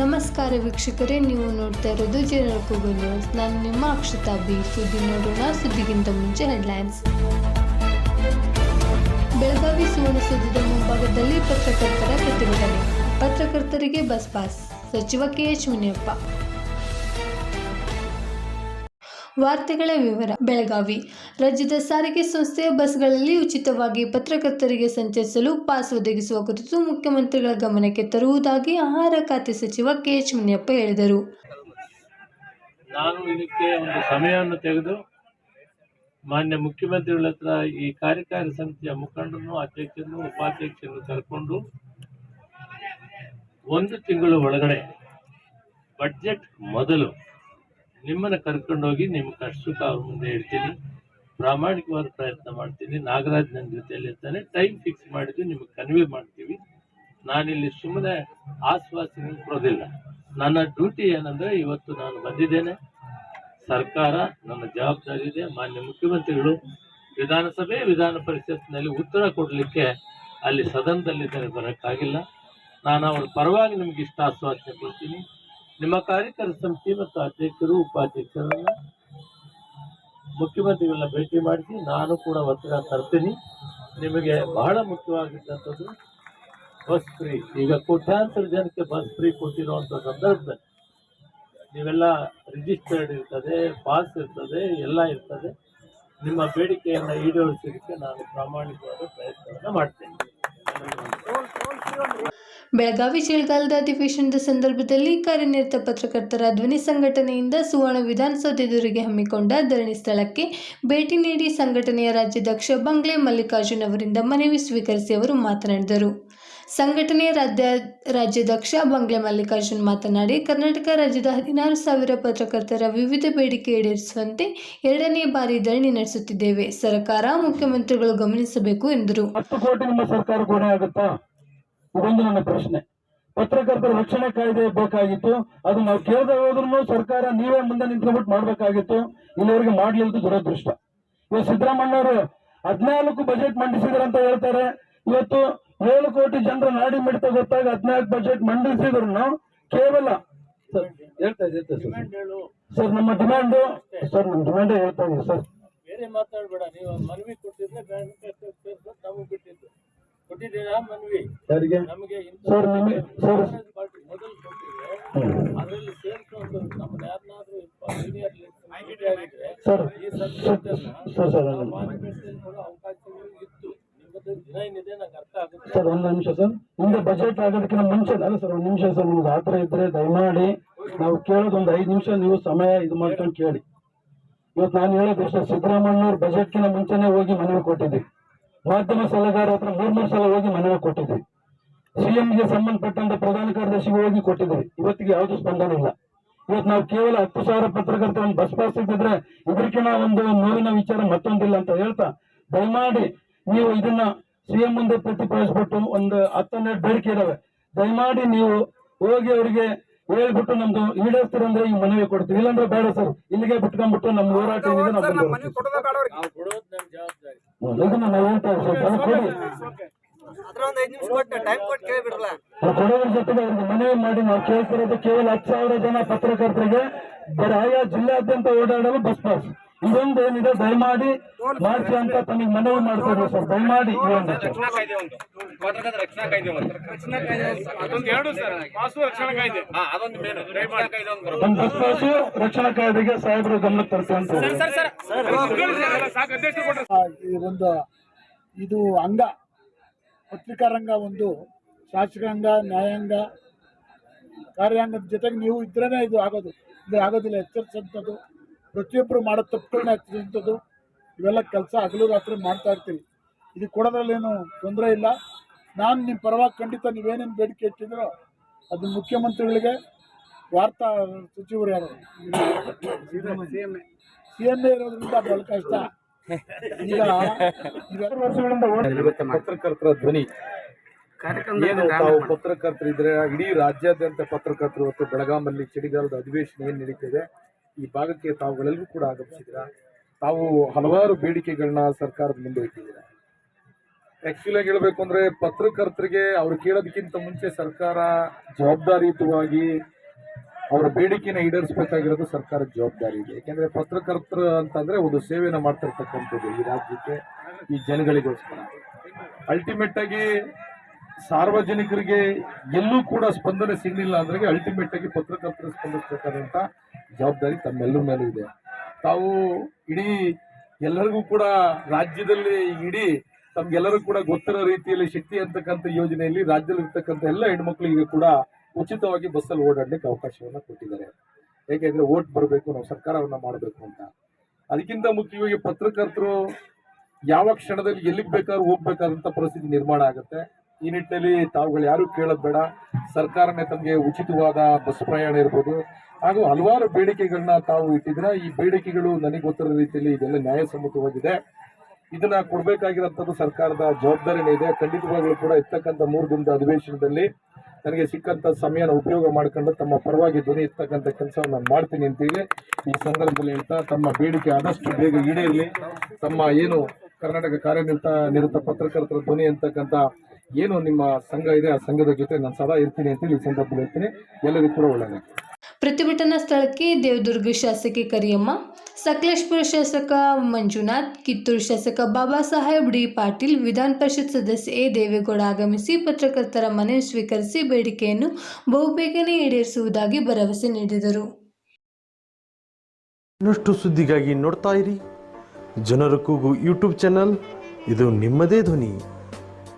ನಮಸ್ಕಾರ ವೀಕ್ಷಕರೇ, ನೀವು ನೋಡ್ತಾ ಇರೋದು ಜನರ ಕೂಗು ನ್ಯೂಸ್ ನಾನು ನಿಮ್ಮ ಅಕ್ಷತಾ ಬಿ. ಸುದ್ದಿ ನೋಡೋಣ. ಸುದ್ದಿಗಿಂತ ಮುಂಚೆ ಹೆಡ್ಲೈನ್ಸ್ ಬೆಳಗಾವಿ ಸುವರ್ಣಸೌಧದ ಮುಂಭಾಗದಲ್ಲಿ ಪತ್ರಕರ್ತರ ಪ್ರತಿಭಟನೆ. ಪತ್ರಕರ್ತರಿಗೆ ಬಸ್ ಪಾಸ್. ಸಚಿವ ಕೆಎಚ್ ಮುನಿಯಪ್ಪ. ವಾರ್ತೆಗಳ ವಿವರ. ಬೆಳಗಾವಿ. ರಾಜ್ಯದ ಸಾರಿಗೆ ಸಂಸ್ಥೆಯ ಬಸ್ಗಳಲ್ಲಿ ಉಚಿತವಾಗಿ ಪತ್ರಕರ್ತರಿಗೆ ಸಂಚರಿಸಲು ಪಾಸ್ ಒದಗಿಸುವ ಕುರಿತು ಮುಖ್ಯಮಂತ್ರಿಗಳ ಗಮನಕ್ಕೆ ತರುವುದಾಗಿ ಆಹಾರ ಖಾತೆ ಸಚಿವ ಕೆಎಚ್ ಮುನಿಯಪ್ಪ ಹೇಳಿದರು. ನಾನು ಇದಕ್ಕೆ ಒಂದು ಸಮಯವನ್ನು ತೆಗೆದು ಮಾನ್ಯ ಮುಖ್ಯಮಂತ್ರಿಗಳ ಹತ್ರ ಈ ಕಾರ್ಯಕಾರಿ ಸಮಿತಿಯ ಮುಖಂಡರನ್ನು ಅಧ್ಯಕ್ಷರನ್ನು ಉಪಾಧ್ಯಕ್ಷರನ್ನು ಕರ್ಕೊಂಡು ಒಂದು ತಿಂಗಳ ಒಳಗಡೆ ಬಜೆಟ್ ಮೊದಲು ನಿಮ್ಮನ್ನು ಕರ್ಕೊಂಡೋಗಿ ನಿಮ್ಮ ಕಷ್ಟ ಸುಖ ಅವ್ರ ಮುಂದೆ ಇಡ್ತೀನಿ. ಪ್ರಾಮಾಣಿಕವಾದ ಪ್ರಯತ್ನ ಮಾಡ್ತೀನಿ. ನಾಗರಾಜ್ ನನ್ನ ಜೊತೆಯಲ್ಲಿ ಇರ್ತಾನೆ ಟೈಮ್ ಫಿಕ್ಸ್ ಮಾಡಿದ್ವಿ ನಿಮಗೆ ಕನ್ವೆ ಮಾಡ್ತೀವಿ. ನಾನಿಲ್ಲಿ ಸುಮ್ಮನೆ ಆಶ್ವಾಸನೆ ಕೊಡೋದಿಲ್ಲ. ನನ್ನ ಡ್ಯೂಟಿ ಏನಂದ್ರೆ ಇವತ್ತು ನಾನು ಬಂದಿದ್ದೇನೆ. ಸರ್ಕಾರ ನನ್ನ ಜವಾಬ್ದಾರಿ ಇದೆ. ಮಾನ್ಯ ಮುಖ್ಯಮಂತ್ರಿಗಳು ವಿಧಾನಸಭೆ, ವಿಧಾನ ಪರಿಷತ್ನಲ್ಲಿ ಉತ್ತರ ಕೊಡಲಿಕ್ಕೆ ಅಲ್ಲಿ ಸದನದಲ್ಲಿ ಬರೋಕ್ಕಾಗಿಲ್ಲ. ನಾನು ಅವ್ರ ಪರವಾಗಿ ನಿಮ್ಗೆ ಇಷ್ಟ ಆಶ್ವಾಸನೆ ಕೊಡ್ತೀನಿ. ನಿಮ್ಮ ಕಾರ್ಯಕರ್ತರ ಸಮಿತಿ ಮತ್ತು ಅಧ್ಯಕ್ಷರು, ಉಪಾಧ್ಯಕ್ಷರನ್ನ ಮುಖ್ಯಮಂತ್ರಿಗಳನ್ನ ಭೇಟಿ ಮಾಡಿಸಿ ನಾನು ಕೂಡ ಒತ್ತಡ ತರ್ತೀನಿ. ನಿಮಗೆ ಬಹಳ ಮುಖ್ಯವಾಗಿದ್ದಂಥದ್ದು ಬಸ್ ಫ್ರೀ. ಈಗ ಕೋಟ್ಯಾಂತರ ಜನಕ್ಕೆ ಬಸ್ ಫ್ರೀ ಕೊಟ್ಟಿರುವಂಥ ಸಂದರ್ಭದಲ್ಲಿ ನೀವೆಲ್ಲ ರಿಜಿಸ್ಟರ್ಡ್ ಇರ್ತದೆ ಪಾಸ್ ಇರ್ತದೆ, ಎಲ್ಲ ಇರ್ತದೆ. ನಿಮ್ಮ ಬೇಡಿಕೆಯನ್ನು ಈಡೇರಿಸಲಿಕ್ಕೆ ನಾನು ಪ್ರಾಮಾಣಿಕವಾದ ಪ್ರಯತ್ನವನ್ನು ಮಾಡ್ತೇನೆ. ಬೆಳಗಾವಿ ಚಳಿಗಾಲದ ಅಧಿವೇಶನದ ಸಂದರ್ಭದಲ್ಲಿ ಕಾರ್ಯನಿರತ ಪತ್ರಕರ್ತರ ಧ್ವನಿ ಸಂಘಟನೆಯಿಂದ ಸುವರ್ಣ ವಿಧಾನಸೌಧ ಎದುರಿಗೆ ಹಮ್ಮಿಕೊಂಡ ಧರಣಿ ಸ್ಥಳಕ್ಕೆ ಭೇಟಿ ನೀಡಿ ಸಂಘಟನೆಯ ರಾಜ್ಯಾಧ್ಯಕ್ಷ ಬಂಗ್ಲೆ ಮಲ್ಲಿಕಾರ್ಜುನ್ ಅವರಿಂದ ಮನವಿ ಸ್ವೀಕರಿಸಿ ಅವರು ಮಾತನಾಡಿದರು. ಸಂಘಟನೆಯ ರಾಜ್ಯ ರಾಜ್ಯಾಧ್ಯಕ್ಷ ಬಂಗ್ಲೆ ಮಲ್ಲಿಕಾರ್ಜುನ್ ಮಾತನಾಡಿ, ಕರ್ನಾಟಕ ರಾಜ್ಯದ ಹದಿನಾರು ಸಾವಿರ ಪತ್ರಕರ್ತರ ವಿವಿಧ ಬೇಡಿಕೆ ಈಡೇರಿಸುವಂತೆ ಎರಡನೇ ಬಾರಿ ಧರಣಿ ನಡೆಸುತ್ತಿದ್ದೇವೆ. ಸರ್ಕಾರ, ಮುಖ್ಯಮಂತ್ರಿಗಳು ಗಮನಿಸಬೇಕು ಎಂದರು. ಇದೊಂದು ನನ್ನ ಪ್ರಶ್ನೆ. ಪತ್ರಕರ್ತರ ರಕ್ಷಣೆ ಕಾಯ್ದೆ ಬೇಕಾಗಿತ್ತು ಅದು ನಾವು ಕೇಳದೆ ಹೋದ್ರು ಸರ್ಕಾರ ನೀವೇ ಮುಂದೆ ನಿಂತ್ಕೊಂಡ್ಬಿಟ್ಟು ಮಾಡ್ಬೇಕಾಗಿತ್ತು. ಇಲ್ಲಿವರೆಗೆ ಮಾಡ್ಲಿಲ್ದು ದುರದೃಷ್ಟ. ಇವತ್ತು ಸಿದ್ದರಾಮಣ್ಣವರು ಹದಿನಾಲ್ಕು ಬಜೆಟ್ ಮಂಡಿಸಿದ್ರು ಅಂತ ಹೇಳ್ತಾರೆ. ಇವತ್ತು ಏಳು ಕೋಟಿ ಜನರ ನಾಡಿ ಮಿಡಿತ ಗೊತ್ತಾಗ ಹದಿನಾಲ್ಕು ಬಜೆಟ್ ಮಂಡಿಸಿದ್ರು ಕೇವಲ ಸರ್ ಹೇಳ್ತಾ ಇದ್ದೆ ಸರ್. ಹೇಳು. ಸರ್ ನಮ್ಮ ಡಿಮ್ಯಾಂಡು ಸರ್ ನಮ್ಮ ಡಿಮ್ಯಾಂಡ್ ಹೇಳ್ತಾ ಇದೀವಿ ಸರ್. ಬೇರೆ ಮಾತಾಡಬೇಡ ನೀವು ಮನವಿ ಕೊಟ್ಟಿದ್ರೆ ಕೊಟ್ಟಿದ್ದೀರಾ ಮನವಿ ಯಾರಿಗೆ? ನಮಗೆ ಸರ್ ನಿಮಗೆ ಸರ್. ಪಾರ್ಟಿ ಮೊದಲು ಕೊಟ್ಟಿದ್ರೆ ಅದರಲ್ಲಿ ಸೇರಿಸುವಂತ ನಮ್ಮ ಯಾರನ್ನಾದ್ರೂ ಸೀನಿಯರ್ ಆಗಿದ್ರೆ ಸರ್ ಈ ಸಬ್ಜೆಕ್ಟ್ ಸರ್ ಸರ್ ನಾವು ಮಾತುಕತೆ ಕೊಡೋ ಅವಕಾಶಗಳು ಇತ್ತು. ನಿಮ್ಮದು ದಿನ ಏನಿದೆ ನಂಗೆ ಅರ್ಥ ಆಗುತ್ತೆ. ಸರ್ ಒಂದು ನಿಮಿಷ ಸರ್. ನಿಮ್ದು ಬಜೆಟ್ ಆಗೋದಕ್ಕಿಂತ ಮುಂಚೆ ಅಲ್ಲ ಸರ್. ಒಂದು ನಿಮಿಷ ಸರ್. ನಿಮ್ಗೆ ಆತರ ಇದ್ರೆ ದಯಮಾಡಿ ನಾವು ಕೇಳೋದು ಒಂದು ಐದು ನಿಮಿಷ ನೀವು ಸಮಯ ಇದು ಮಾಡ್ಕೊಂಡು ಕೇಳಿ. ಇವತ್ತು ನಾನು ಹೇಳೋದು ಸಿದ್ದರಾಮಯ್ಯ ಅವ್ರ ಬಜೆಟ್ಗಿಂತ ಮುಂಚೆನೆ ಹೋಗಿ ಮನವಿ ಕೊಟ್ಟಿದ್ವಿ ಮಾಧ್ಯಮ ಸಲಹೆಗಾರ ಹತ್ರ ಮೂರ್ ಮೂರು ಸಲ ಹೋಗಿ ಮನವಿ ಕೊಟ್ಟಿದ್ವಿ. ಸಿಎಂಗೆ ಸಂಬಂಧಪಟ್ಟಂತ ಪ್ರಧಾನ ಕಾರ್ಯದರ್ಶಿಗೆ ಹೋಗಿ ಕೊಟ್ಟಿದ್ವಿ. ಇವತ್ತಿಗೆ ಯಾವುದು ಸ್ಪಂದನೆ ಇಲ್ಲ. ಇವತ್ತು ನಾವು ಕೇವಲ ಹತ್ತು ಸಾವಿರ ಪತ್ರಕರ್ತರ ಒಂದು ಬಸ್ ಪಾಸ್ ಇದ್ದಿದ್ರೆ ಇದಕ್ಕಿಂತ ಒಂದು ನೋವಿನ ವಿಚಾರ ಮತ್ತೊಂದಿಲ್ಲ ಅಂತ ಹೇಳ್ತಾ ದಯಮಾಡಿ ನೀವು ಇದನ್ನ ಸಿಎಂ ಮುಂದೆ ಪ್ರತಿಪಾದಿಸ್ಬಿಟ್ಟು ಒಂದು ಹತ್ತನ್ನೆರಡು ಬೇಡಿಕೆ ಇದಾವೆ. ದಯಮಾಡಿ ನೀವು ಹೋಗಿ ಅವರಿಗೆ ಹೇಳ್ಬಿಟ್ಟು ನಮ್ದು ಈಡೇರಿಸ್ತೀರಂದ್ರೆ ಈ ಮನವಿ ಕೊಡ್ತೀವಿ. ಇಲ್ಲಾಂದ್ರೆ ಬೇಡ ಸರ್. ಇಲ್ಲಿಗೆ ಬಿಟ್ಕೊಂಡ್ಬಿಟ್ಟು ನಮ್ಮ ಹೋರಾಟ ಏನಿದೆ ನಾವು ಇದನ್ನ ನಾವು ಹೇಳ್ತಾ ಕೊಡೋದ್ರ ಜೊತೆಗೆ ಅವ್ರಿಗೆ ಮನವಿ ಮಾಡಿ ನಾವು ಕೇಳ್ತಿರೋದು ಕೇವಲ ಹತ್ತು ಸಾವಿರ ಜನ ಪತ್ರಕರ್ತರಿಗೆ ಬರ ಆಯಾ ಜಿಲ್ಲಾದ್ಯಂತ ಓಡಾಡಲು ಬಸ್ ಪಾಸ್ ಇದೊಂದು ಏನಿದೆ ದಯಮಾಡಿ ಮಾಡ್ಸಿ ಅಂತ ತಮಗೆ ಮನವಿ ಮಾಡ್ತಾರೆ ಸರ್. ದಯಮಾಡಿ ಮಾಡಿ ಒಂದು ಬಸ್ ಪಾಸು ರಕ್ಷಣಾ ಕಾಯ್ದೆಗೆ ಸಾಹೇಬರು ಗಮನಕ್ಕೆ ತರ್ತೀವಿ ಒಂದು ಇದು ಅಂಗ ಪತ್ರಿಕಾ ರಂಗ ಒಂದು ಶಾಸಕಾಂಗ ನ್ಯಾಯಾಂಗ ಕಾರ್ಯಾಂಗದ ಜೊತೆಗೆ ನೀವು ಇದ್ರೇನೆ ಇದು ಆಗೋದು. ಇದು ಆಗೋದಿಲ್ಲ ಎಚ್ಚರಿಸಂಥದ್ದು ಪ್ರತಿಯೊಬ್ಬರು ಮಾಡೋ ತಪ್ಪುಗಳನ್ನ ಎಚ್ಚರಿಸಂಥದ್ದು ಇವೆಲ್ಲ ಕೆಲಸ ಹಗಲು ರಾತ್ರಿ ಮಾಡ್ತಾ ಇರ್ತೀವಿ. ಇದು ಕೊಡೋದ್ರಲ್ಲೇನು ತೊಂದರೆ ಇಲ್ಲ. ನಾನು ನಿಮ್ಮ ಪರವಾಗಿ ಖಂಡಿತ ನೀವೇನೇನು ಬೇಡಿಕೆ ಇಟ್ಟಿದ್ರೋ ಅದು ಮುಖ್ಯಮಂತ್ರಿಗಳಿಗೆ ವಾರ್ತಾ ಸಚಿವರು ಯಾರು? ಸಿ ಎಂ ಎ ಇರೋದ್ರಿಂದ ಬಹಳ ಕಷ್ಟ. ಈಗ ವರ್ಷಗಳಿಂದ ಪತ್ರಕರ್ತರ ಧ್ವನಿ. ತಾವು ಪತ್ರಕರ್ತರು ಇದ್ರೆ ಇಡೀ ರಾಜ್ಯಾದ್ಯಂತ ಪತ್ರಕರ್ತರು ಇವತ್ತು ಬೆಳಗಾಮಲ್ಲಿ ಚಳಿಗಾಲದ ಅಧಿವೇಶನ ಏನು ನಡೀತಿದೆ? ಈ ಭಾಗಕ್ಕೆ ತಾವುಗಳೆಲ್ಲರೂ ಕೂಡ ಆಗಮಿಸಿದ್ರ ತಾವು ಹಲವಾರು ಬೇಡಿಕೆಗಳನ್ನ ಸರ್ಕಾರದ ಮುಂದೆ ಇಟ್ಟಿದ್ದೀರಾ? ಆ್ಯಕ್ಚುಲಿ ಆಗಿ ಹೇಳಬೇಕು ಅಂದ್ರೆ ಪತ್ರಕರ್ತರಿಗೆ ಅವರು ಕೇಳೋದಕ್ಕಿಂತ ಮುಂಚೆ ಸರ್ಕಾರ ಜವಾಬ್ದಾರಿಯುತವಾಗಿ ಅವರ ಬೇಡಿಕೆನ ಈಡೇರಿಸಬೇಕಾಗಿರೋದು ಸರ್ಕಾರದ ಜವಾಬ್ದಾರಿ ಇದೆ. ಯಾಕೆಂದರೆ ಪತ್ರಕರ್ತರು ಅಂತಂದ್ರೆ ಒಂದು ಸೇವೆಯನ್ನು ಮಾಡ್ತಿರ್ತಕ್ಕಂಥದ್ದು ಈ ರಾಜ್ಯಕ್ಕೆ, ಈ ಜನಗಳಿಗೋಸ್ಕರ. ಅಲ್ಟಿಮೇಟ್ ಆಗಿ ಸಾರ್ವಜನಿಕರಿಗೆ ಎಲ್ಲೂ ಕೂಡ ಸ್ಪಂದನೆ ಸಿಗಲಿಲ್ಲ ಅಂದ್ರೆ ಅಲ್ಟಿಮೇಟ್ ಆಗಿ ಪತ್ರಕರ್ತರು ಸ್ಪಂದಿಸಬೇಕಾದಂತ ಜವಾಬ್ದಾರಿ ತಮ್ಮೆಲ್ಲರ ಮೇಲೂ ಇದೆ. ತಾವು ಇಡೀ ಎಲ್ಲರಿಗೂ ಕೂಡ ರಾಜ್ಯದಲ್ಲಿ ಇಡೀ ತಮ್ಗೆಲ್ಲರೂ ಕೂಡ ಗೊತ್ತಿರೋ ರೀತಿಯಲ್ಲಿ ಶಕ್ತಿ ಅಂತಕ್ಕಂಥ ಯೋಜನೆಯಲ್ಲಿ ರಾಜ್ಯದಲ್ಲಿ ಇರ್ತಕ್ಕಂಥ ಎಲ್ಲ ಹೆಣ್ಮಕ್ಳಿಗೆ ಕೂಡ ಉಚಿತವಾಗಿ ಬಸ್ಸಲ್ಲಿ ಓಡಾಡಲಿಕ್ಕೆ ಅವಕಾಶವನ್ನ ಕೊಟ್ಟಿದ್ದಾರೆ. ಯಾಕೆಂದ್ರೆ ಓಟ್ ಬರಬೇಕು, ನಾವು ಸರ್ಕಾರವನ್ನ ಮಾಡಬೇಕು ಅಂತ. ಅದಕ್ಕಿಂತ ಮುಖ್ಯವಾಗಿ ಪತ್ರಕರ್ತರು ಯಾವ ಕ್ಷಣದಲ್ಲಿ ಎಲ್ಲಿಗೆ ಬೇಕಾದ್ರೂ ಹೋಗ್ಬೇಕಾದಂಥ ಪರಿಸ್ಥಿತಿ ನಿರ್ಮಾಣ ಆಗುತ್ತೆ. ಈ ನಿಟ್ಟಿನಲ್ಲಿ ತಾವುಗಳು ಯಾರು ಕೇಳೋದು ಬೇಡ. ಸರ್ಕಾರನೇ ತಮಗೆ ಉಚಿತವಾದ ಬಸ್ ಪ್ರಯಾಣ ಇರ್ಬೋದು. ಹಾಗೂ ಹಲವಾರು ಬೇಡಿಕೆಗಳನ್ನ ತಾವು ಇಟ್ಟಿದ್ರೆ ಈ ಬೇಡಿಕೆಗಳು ನನಗೆ ಗೊತ್ತಿರೋ ರೀತಿಯಲ್ಲಿ ಇದೆಲ್ಲ ನ್ಯಾಯಸಮ್ಮತವಾಗಿದೆ. ಇದನ್ನ ಕೊಡಬೇಕಾಗಿರೋಂಥದ್ದು ಸರ್ಕಾರದ ಜವಾಬ್ದಾರಿನೇ ಇದೆ. ಖಂಡಿತವಾಗ್ಲೂ ಕೂಡ ಇರ್ತಕ್ಕಂಥ ಮೂರು ದಿನದ ಅಧಿವೇಶನದಲ್ಲಿ ನನಗೆ ಸಿಕ್ಕಂತ ಸಮಯನ ಉಪಯೋಗ ಮಾಡ್ಕೊಂಡು ತಮ್ಮ ಪರವಾಗಿ ಧ್ವನಿ ಇರ್ತಕ್ಕಂಥ ಕೆಲಸವನ್ನು ನಾನು ಮಾಡ್ತೀನಿ ಅಂತೇಳಿ ಈ ಸಂದರ್ಭದಲ್ಲಿ ಹೇಳ್ತಾ, ತಮ್ಮ ಬೇಡಿಕೆ ಆದಷ್ಟು ಬೇಗ ಈಡೇರಲಿ. ತಮ್ಮ ಏನು ಕರ್ನಾಟಕ ಕಾರ್ಯನಿರತ, ನಿರತ ಪತ್ರಕರ್ತರ ಧ್ವನಿ ಅಂತಕ್ಕಂಥ ಏನು ನಿಮ್ಮ ಸಂಘ ಇದೆ ಆ ಸಂಘದ ಜೊತೆ ನಾನು ಸದಾ ಇರ್ತೀನಿ ಅಂತೇಳಿ ಈ ಸಂದರ್ಭದಲ್ಲಿ ಹೇಳ್ತೀನಿ. ಎಲ್ಲರಿಗೂ ಕೂಡ ಒಳ್ಳೆಯದು. ಪ್ರತಿಭಟನಾ ಸ್ಥಳಕ್ಕೆ ದೇವದುರ್ಗ ಶಾಸಕಿ ಕರಿಯಮ್ಮ ಸಕಲೇಶ್ಪುರ ಶಾಸಕ ಮಂಜುನಾಥ್ ಕಿತ್ತೂರು ಶಾಸಕ ಬಾಬಾ ಸಾಹೇಬ್ ಡಿ ಪಾಟೀಲ್ ವಿಧಾನ ಪರಿಷತ್ ಸದಸ್ಯ ಎ ದೇವೇಗೌಡ ಆಗಮಿಸಿ ಪತ್ರಕರ್ತರ ಮನವಿ ಸ್ವೀಕರಿಸಿ ಬೇಡಿಕೆಯನ್ನು ಬಹುಬೇಗನೆ ಈಡೇರಿಸುವುದಾಗಿ ಭರವಸೆ ನೀಡಿದರು. ಇನ್ನಷ್ಟು ಸುದ್ದಿಗಾಗಿ ನೋಡ್ತಾ ಇರಿ. ಜನರ ಕೂಗು ಯೂಟ್ಯೂಬ್ ಚಾನಲ್ ಇದು ನಿಮ್ಮದೇ ಧ್ವನಿ.